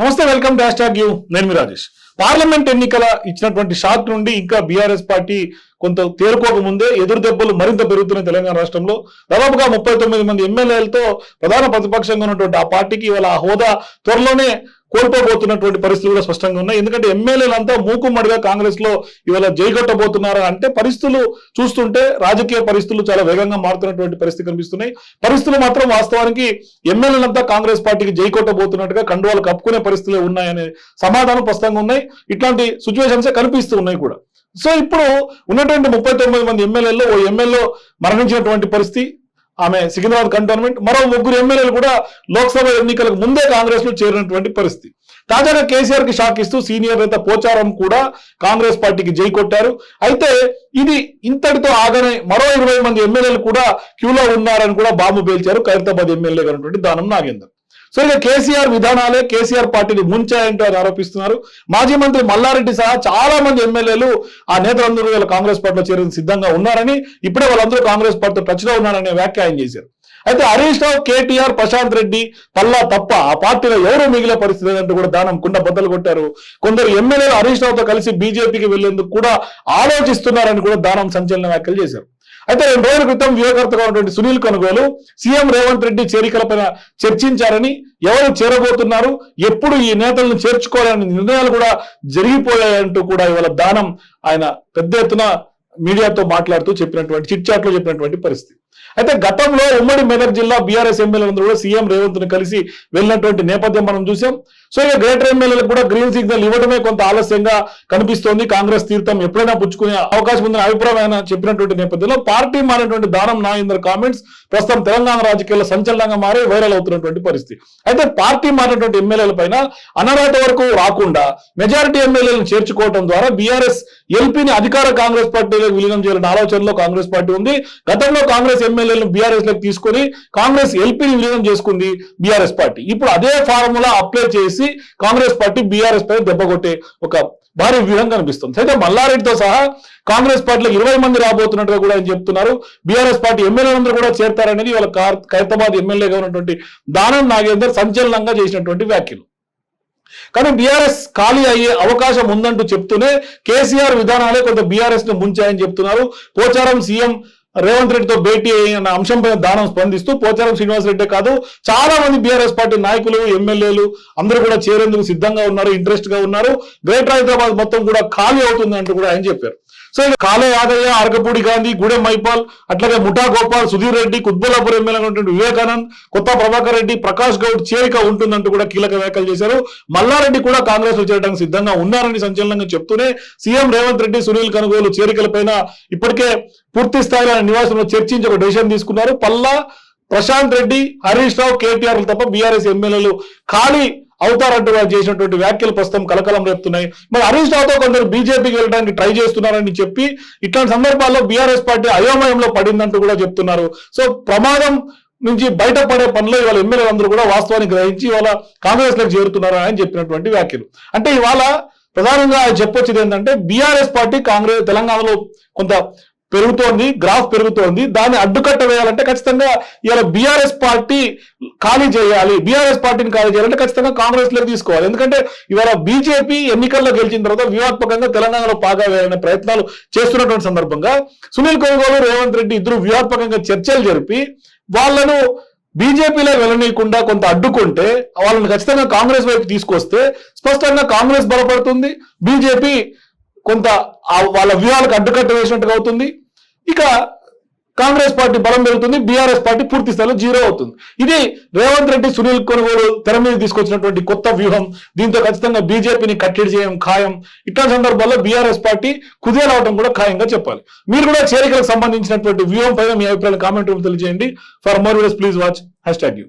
నమస్తే welcome to hash you. నేను మీ Rajesh. Parliament ఎన్నికల ఇచ్చినటువంటి షాక్ నుండి ఇంకా బీఆర్ఎస్ పార్టీ కొంత తేరుకోక ముందే ఎదురు దెబ్బలు మరింత పెరుగుతున్నాయి తెలంగాణ రాష్ట్రంలో. దాదాపుగా ముప్పై తొమ్మిది మంది ఎమ్మెల్యేలతో ప్రధాన ప్రతిపక్షంగా ఉన్నటువంటి ఆ పార్టీకి ఇవాళ ఆ హోదా త్వరలోనే కోల్పోబోతున్నటువంటి పరిస్థితులు కూడా స్పష్టంగా ఉన్నాయి. ఎందుకంటే ఎమ్మెల్యేలంతా మూకుమ్మడిగా కాంగ్రెస్లో ఇవాళ జైగొట్టబోతున్నారా అంటే పరిస్థితులు చూస్తుంటే రాజకీయ పరిస్థితులు చాలా వేగంగా మారుతున్నటువంటి పరిస్థితి కనిపిస్తున్నాయి. పరిస్థితులు మాత్రం వాస్తవానికి ఎమ్మెల్యేలంతా కాంగ్రెస్ పార్టీకి జైకొట్టబోతున్నట్టుగా కండువాలు కప్పుకునే పరిస్థితులే ఉన్నాయనే సమాధానం స్పష్టంగా ఉన్నాయి. ఇట్లాంటి సిచ్యువేషన్స్ కనిపిస్తూ ఉన్నాయి కూడా. సో ఇప్పుడు ఉన్నటువంటి ముప్పై తొమ్మిది మంది ఎమ్మెల్యేల్లో ఓ ఎమ్మెల్యే మరణించినటువంటి పరిస్థితి ఆమె సికింద్రాబాద్ కంటోన్మెంట్ మరో ముగ్గురు ఎమ్మెల్యేలు కూడా లోక్సభ ఎన్నికలకు ముందే కాంగ్రెస్లో చేరినటువంటి పరిస్థితి. తాజాగా కేసీఆర్కి షాక్ ఇస్తూ సీనియర్ నేత పోచారం కూడా కాంగ్రెస్ పార్టీకి జై కొట్టారు. అయితే ఇది ఇంతటితో ఆగనే మరో ఇరవై మంది ఎమ్మెల్యేలు కూడా క్యూలో ఉన్నారని కూడా బాంబు పేల్చారు ఖైరతాబాద్ ఎమ్మెల్యే అయినటువంటి దానం నాగేందర్. సో ఇక కేసీఆర్ విధానాలే కేసీఆర్ పార్టీని ముంచాయంటూ ఆయన ఆరోపిస్తున్నారు. మాజీ మంత్రి మల్లారెడ్డి సహా చాలా మంది ఎమ్మెల్యేలు ఆ నేతలందరూ వీళ్ళ కాంగ్రెస్ పార్టీలో చేరేందుకు సిద్ధంగా ఉన్నారని ఇప్పుడే వాళ్ళందరూ కాంగ్రెస్ పార్టీ టచ్లో ఉన్నారనే వ్యాఖ్య ఆయన చేశారు. అయితే హరీష్ రావు కేటీఆర్ ప్రశాంత్ రెడ్డి పల్లా తప్ప ఆ పార్టీలో ఎవరు మిగిలే పరిస్థితి లేదంటూ కూడా దానం కుండ బద్దలు కొట్టారు. కొందరు ఎమ్మెల్యేలు హరీష్ రావుతో కలిసి బీజేపీకి వెళ్ళేందుకు కూడా ఆలోచిస్తున్నారని కూడా దానం సంచలన వ్యాఖ్యలు చేశారు. అయితే రెండు రోజుల క్రితం వ్యూహకర్తగా ఉన్నటువంటి సునీల్ కొనుగోలు సీఎం రేవంత్ రెడ్డి చేరికలపైన చర్చించారని ఎవరు చేరబోతున్నారు ఎప్పుడు ఈ నేతలను చేర్చుకోవాలనే నిర్ణయాలు కూడా జరిగిపోయాయంటూ కూడా ఇవాళ దానం ఆయన పెద్ద ఎత్తున మీడియాతో మాట్లాడుతూ చెప్పినటువంటి చిట్ చాట్లో చెప్పినటువంటి పరిస్థితి. అయితే గతంలో ఉమ్మడి మెదక్ జిల్లా బీఆర్ఎస్ ఎమ్మెల్యేలందరూ కూడా సీఎం రేవంత్ను కలిసి వెళ్ళినటువంటి నేపథ్యం మనం చూసాం. సో ఇక గ్రేటర్ ఎమ్మెల్యేలకు కూడా గ్రీన్ సిగ్నల్ ఇవ్వడమే కొంత ఆలస్యంగా కనిపిస్తోంది. కాంగ్రెస్ తీర్థం ఎప్పుడైనా పుచ్చుకునే అవకాశం ఉందని అభిప్రాయం ఆయన చెప్పినటువంటి నేపథ్యంలో పార్టీ మారినటువంటి దానం నాగేందర్ కామెంట్స్ ప్రస్తుతం తెలంగాణ రాజకీయాల్లో సంచలనంగా మారి వైరల్ అవుతున్నటువంటి పరిస్థితి. అయితే పార్టీ మారినటువంటి ఎమ్మెల్యేల పైన అనర్హత వరకు రాకుండా మెజారిటీ ఎమ్మెల్యేలను చేర్చుకోవడం ద్వారా బీఆర్ఎస్ ఎల్పీని అధికార కాంగ్రెస్ పార్టీలో విలీనం చేయాలనే ఆలోచనలో కాంగ్రెస్ పార్టీ ఉంది. గతంలో కాంగ్రెస్ ఎమ్మెల్యేలను బీఆర్ఎస్లోకి తీసుకొని కాంగ్రెస్ ఎల్పీని విలీనం చేసుకుంది బీఆర్ఎస్ పార్టీ. ఇప్పుడు అదే ఫార్ములా అప్లై చేసి కాంగ్రెస్ పార్టీ బీఆర్ఎస్ పై దెబ్బ కొట్టే ఒక భారీ వ్యూహం కనిపిస్తుంది. అయితే మల్లారెడ్డితో సహా కాంగ్రెస్ పార్టీలో ఇరవై మంది రాబోతున్నట్టుగా కూడా ఆయన చెప్తున్నారు. బీఆర్ఎస్ పార్టీ ఎమ్మెల్యేలందరూ కూడా చేరతారనేది వాళ్ళ ఖైరతాబాద్ ఎమ్మెల్యేగా ఉన్నటువంటి దానం నాగేందర్ సంచలనంగా చేసినటువంటి వ్యాఖ్యలు. కానీ బీఆర్ఎస్ ఖాళీ అయ్యే అవకాశం ఉందంటూ చెప్తూనే కేసీఆర్ విధానాలే కొంత బీఆర్ఎస్ను ముంచాయని చెప్తున్నారు. పోచారం సీఎం రేవంత్ రెడ్డితో భేటీ అయిన అంశంపై దానం స్పందిస్తూ పోచారం శ్రీనివాసరెడ్డి కాదు చాలా మంది బీఆర్ఎస్ పార్టీ నాయకులు ఎమ్మెల్యేలు అందరూ కూడా చేరేందుకు సిద్ధంగా ఉన్నారు ఇంట్రెస్ట్గా ఉన్నారు. గ్రేటర్ హైదరాబాద్ మొత్తం కూడా ఖాళీ అవుతుంది అంటూ కూడా ఆయన చెప్పారు. సో కాలే యాదయ్య అరకపూడి గాంధీ గూడెం మైపాల్ అట్లాగే ముఠా గోపాల్ సుధీర్ రెడ్డి కుత్బుల్లాపూర్ ఎమ్మెల్యే వివేకానంద్ కొత్త ప్రభాకర్ రెడ్డి ప్రకాష్ గౌడ్ చేరిక ఉంటుందంటూ కూడా కీలక వ్యాఖ్యలు చేశారు. మల్లారెడ్డి కూడా కాంగ్రెస్లో చేరడానికి సిద్ధంగా ఉన్నారని సంచలనంగా చెప్తూనే సీఎం రేవంత్ రెడ్డి సునీల్ కనుగోలు చేరికలపైన ఇప్పటికే పూర్తి స్థాయిలో నివాసంలో చర్చించి ఒక డెసిషన్ తీసుకున్నారు. పల్లా ప్రశాంత్ రెడ్డి హరీష్ రావు కేటీఆర్ తప్ప బీఆర్ఎస్ ఎమ్మెల్యేలు ఖాళీ అవుతారంటూ వారు చేసినటువంటి వ్యాఖ్యలు ప్రస్తుతం కలకలం రేపుతున్నాయి. మరి హరీష్ రావుతో కొందరు బీజేపీకి వెళ్ళడానికి ట్రై చేస్తున్నారని చెప్పి ఇట్లాంటి సందర్భాల్లో బీఆర్ఎస్ పార్టీ అయోమయంలో పడిందంటూ కూడా చెప్తున్నారు. సో ప్రమాదం నుంచి బయటపడే పనిలో ఇవాళ ఎమ్మెల్యేలందరూ కూడా వాస్తవాన్ని గ్రహించి ఇవాళ కాంగ్రెస్లో చేరుతున్నారు అని చెప్పినటువంటి వ్యాఖ్యలు. అంటే ఇవాళ ప్రధానంగా ఆయన చెప్పొచ్చేది ఏంటంటే బీఆర్ఎస్ పార్టీ కాంగ్రెస్ తెలంగాణలో కొంత పెరుగుతోంది గ్రాఫ్ పెరుగుతోంది. దాన్ని అడ్డుకట్ట వేయాలంటే ఖచ్చితంగా ఇవాళ బీఆర్ఎస్ పార్టీ ఖాళీ చేయాలి. బీఆర్ఎస్ పార్టీని ఖాళీ చేయాలంటే ఖచ్చితంగా కాంగ్రెస్లో తీసుకోవాలి. ఎందుకంటే ఇవాళ బీజేపీ ఎన్నికల్లో గెలిచిన తర్వాత వ్యూహాత్మకంగా తెలంగాణలో పాగా వేయాలనే ప్రయత్నాలు చేస్తున్నటువంటి సందర్భంగా సునీల్ కొనుగోలు రేవంత్ రెడ్డి ఇద్దరు వ్యూహాత్మకంగా చర్చలు జరిపి వాళ్ళను బీజేపీలో వెళ్ళనీయకుండా కొంత అడ్డుకుంటే వాళ్ళని ఖచ్చితంగా కాంగ్రెస్ వైపు తీసుకొస్తే స్పష్టంగా కాంగ్రెస్ బలపడుతుంది. బీజేపీ కొంత వాళ్ళ వ్యూహాలకు అడ్డుకట్ట వేసినట్టుగా అవుతుంది. ఇక కాంగ్రెస్ పార్టీ బలం పెరుగుతుంది బీఆర్ఎస్ పార్టీ పూర్తి స్థాయిలో జీరో అవుతుంది. ఇది రేవంత్ రెడ్డి సునీల్ కొనుగోలు తెర మీద తీసుకొచ్చినటువంటి కొత్త వ్యూహం. దీంతో ఖచ్చితంగా బీజేపీని కట్టడి చేయడం ఖాయం. ఇట్లాంటి సందర్భాల్లో బీఆర్ఎస్ పార్టీ కుదేలవడం కూడా ఖాయంగా చెప్పాలి. మీరు కూడా చేరికలకు సంబంధించినటువంటి వ్యూహం పైన మీ అభిప్రాయాలు కామెంట్ రూపంలో తెలియజేయండి. For more videos please watch hashtag you.